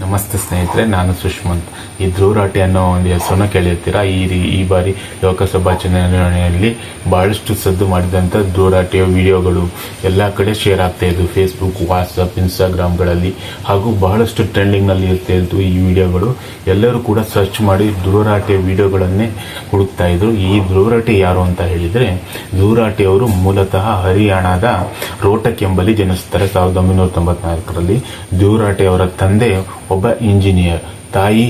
ನಮಸ್ತೆ ಸ್ನೇಹಿತರೆ, ನಾನು ಸುಷ್ಮಂತ್ ಈ ಧ್ರುವರಾಟಿ ಅನ್ನೋ ಒಂದು ಹೆಸರನ್ನು ಕೇಳಿರ್ತೀರಾ? ಈ ರೀ- ಈ ಬಾರಿ ಲೋಕಸಭಾ ಚುನಾವಣೆಯಲ್ಲಿ ಬಹಳಷ್ಟು ಸದ್ದು ಮಾಡಿದಂಥ ಧ್ರುವರಾಟಿಯ ವಿಡಿಯೋಗಳು ಎಲ್ಲ ಕಡೆ ಶೇರ್ ಆಗ್ತಾ ಇದ್ವು. ಫೇಸ್ಬುಕ್ ವಾಟ್ಸಪ್ ಇನ್ಸ್ಟಾಗ್ರಾಮ್ಗಳಲ್ಲಿ ಹಾಗೂ ಬಹಳಷ್ಟು ಟ್ರೆಂಡಿಂಗ್ನಲ್ಲಿ ಇರ್ತಾ ಇದ್ದು ಈ ವಿಡಿಯೋಗಳು. ಎಲ್ಲರೂ ಕೂಡ ಸರ್ಚ್ ಮಾಡಿ ಧ್ರುವರಾಟಿಯ ವಿಡಿಯೋಗಳನ್ನೇ ಹುಡುಕ್ತಾ ಇದ್ರು. ಈ ಧ್ರುವರಾಟಿ ಯಾರು ಅಂತ ಹೇಳಿದರೆ ಧ್ರುವರಾಟಿಯವರು ಮೂಲತಃ ಹರಿಯಾಣದ ರೋಟಕ್ ಎಂಬಲ್ಲಿ ಜನಿಸ್ತಾರೆ. ಸಾವಿರದ ಒಂಬೈನೂರ ತೊಂಬತ್ನಾಲ್ಕರಲ್ಲಿ ಧ್ರುವರಾಟಿಯವರ ತಂದೆ ಒಬ್ಬ ಇಂಜಿನಿಯರ್. ತಾಯಿ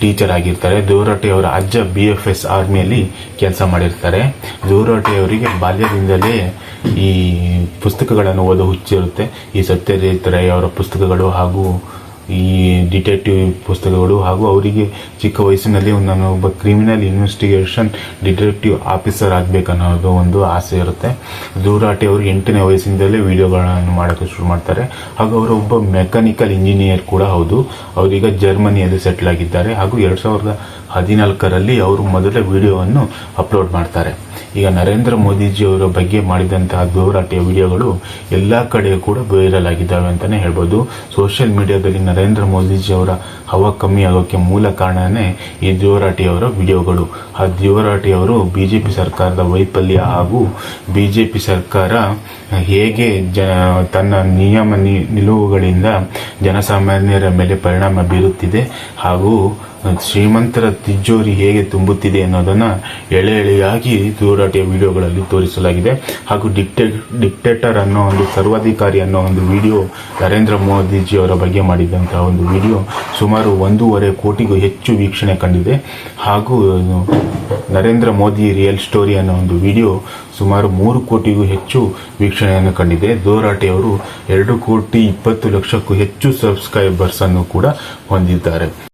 ಟೀಚರ್ ಆಗಿರ್ತಾರೆ. ದೂರಟಿ ಅವರ ಅಜ್ಜ ಬಿ ಎಫ್ ಎಸ್ ಆರ್ಮಿಯಲ್ಲಿ ಕೆಲಸ ಮಾಡಿರ್ತಾರೆ. ದೂರಟಿ ಅವರಿಗೆ ಬಾಲ್ಯದಿಂದಲೇ ಈ ಪುಸ್ತಕಗಳನ್ನು ಓದೋ ಹುಚ್ಚಿರುತ್ತೆ. ಈ ಸತ್ಯಜಿತ್ ರೈ ಅವರ ಪುಸ್ತಕಗಳು ಹಾಗೂ ಈ ಡಿಟೆಕ್ಟಿವ್ ಪುಸ್ತಕಗಳು ಹಾಗೂ ಅವರಿಗೆ ಚಿಕ್ಕ ವಯಸ್ಸಿನಲ್ಲಿ ನಾನು ಒಬ್ಬ ಕ್ರಿಮಿನಲ್ ಇನ್ವೆಸ್ಟಿಗೇಷನ್ ಡಿಟೆಕ್ಟಿವ್ ಆಫೀಸರ್ ಆಗಬೇಕು ಆಗಬೇಕನ್ನೋದು ಒಂದು ಆಸೆ ಇರುತ್ತೆ. ದೂರಾಟಿ ಅವರು ಎಂಟನೇ ವಯಸ್ಸಿನಿಂದಲೇ ವಿಡಿಯೋಗಳನ್ನು ಮಾಡೋಕ್ಕೆ ಶುರು ಮಾಡ್ತಾರೆ. ಹಾಗೂ ಅವರು ಒಬ್ಬ ಮೆಕ್ಯಾನಿಕಲ್ ಇಂಜಿನಿಯರ್ ಕೂಡ ಹೌದು. ಅವರೀಗ ಜರ್ಮನಿಯಲ್ಲಿ ಸೆಟ್ಲ್ ಆಗಿದ್ದಾರೆ. ಹಾಗೂ ಎರಡು ಸಾವಿರದ ಹದಿನಾಲ್ಕರಲ್ಲಿ ಅವರು ಮೊದಲ ವಿಡಿಯೋವನ್ನು ಅಪ್ಲೋಡ್ ಮಾಡ್ತಾರೆ. ಈಗ ನರೇಂದ್ರ ಮೋದಿಜಿಯವರ ಬಗ್ಗೆ ಮಾಡಿದಂತಹ ದೂರಾಟಿಯ ವಿಡಿಯೋಗಳು ಎಲ್ಲ ಕಡೆ ಕೂಡ ವೈರಲ್ ಆಗಿದ್ದಾವೆ ಅಂತಲೇ ಹೇಳ್ಬೋದು. ಸೋಷಿಯಲ್ ಮೀಡಿಯಾದಲ್ಲಿ ನರೇಂದ್ರ ಮೋದಿಜಿಯವರ ಹವ ಕಮ್ಮಿ ಆಗೋಕ್ಕೆ ಮೂಲ ಕಾರಣನೇ ಈ ದೇವರಾಟಿಯವರ ವಿಡಿಯೋಗಳು. ಆ ದೇವರಾಟಿಯವರು ಬಿ ಜೆ ಪಿ ಸರ್ಕಾರದ ವೈಫಲ್ಯ ಹಾಗೂ ಬಿ ಜೆ ಪಿ ಸರ್ಕಾರ ಹೇಗೆ ಜ, ತನ್ನ ನಿಯಮ ನಿಲುವುಗಳಿಂದ ಜನಸಾಮಾನ್ಯರ ಮೇಲೆ ಪರಿಣಾಮ ಬೀರುತ್ತಿದೆ ಹಾಗೂ ಶ್ರೀಮಂತರ ತಿಜೋರಿ ಹೇಗೆ ತುಂಬುತ್ತಿದೆ ಅನ್ನೋದನ್ನ ಎಳೆ ಎಳೆಯಾಗಿ ದೂರಾಟಿಯ ವಿಡಿಯೋಗಳಲ್ಲಿ ತೋರಿಸಲಾಗಿದೆ. ಹಾಗೂ ಡಿಕ್ಟೇ, ಡಿಕ್ಟೇಟರ್ ಅನ್ನೋ ಒಂದು ಸರ್ವಾಧಿಕಾರಿ ಅನ್ನೋ ಒಂದು ವಿಡಿಯೋ ನರೇಂದ್ರ ಮೋದಿಜಿಯವರ ಬಗ್ಗೆ ಮಾಡಿದಂತಹ ಒಂದು ವಿಡಿಯೋ ಸುಮಾರು ಒಂದೂವರೆ ಕೋಟಿಗೂ ಹೆಚ್ಚು ವೀಕ್ಷಣೆ ಕಂಡಿದೆ. ಹಾಗೂ ನರೇಂದ್ರ ಮೋದಿ ರಿಯಲ್ ಸ್ಟೋರಿ ಅನ್ನೋ ಒಂದು ವಿಡಿಯೋ ಸುಮಾರು ಮೂರು ಕೋಟಿಗೂ ಹೆಚ್ಚು ವೀಕ್ಷಣೆಯನ್ನು ಕಂಡಿದೆ. ದೋರಾಟೆಯವರು ಎರಡು ಕೋಟಿ ಇಪ್ಪತ್ತು ಲಕ್ಷಕ್ಕೂ ಹೆಚ್ಚು ಸಬ್ಸ್ಕ್ರೈಬರ್ಸ್ ಅನ್ನು ಕೂಡ ಹೊಂದಿದ್ದಾರೆ.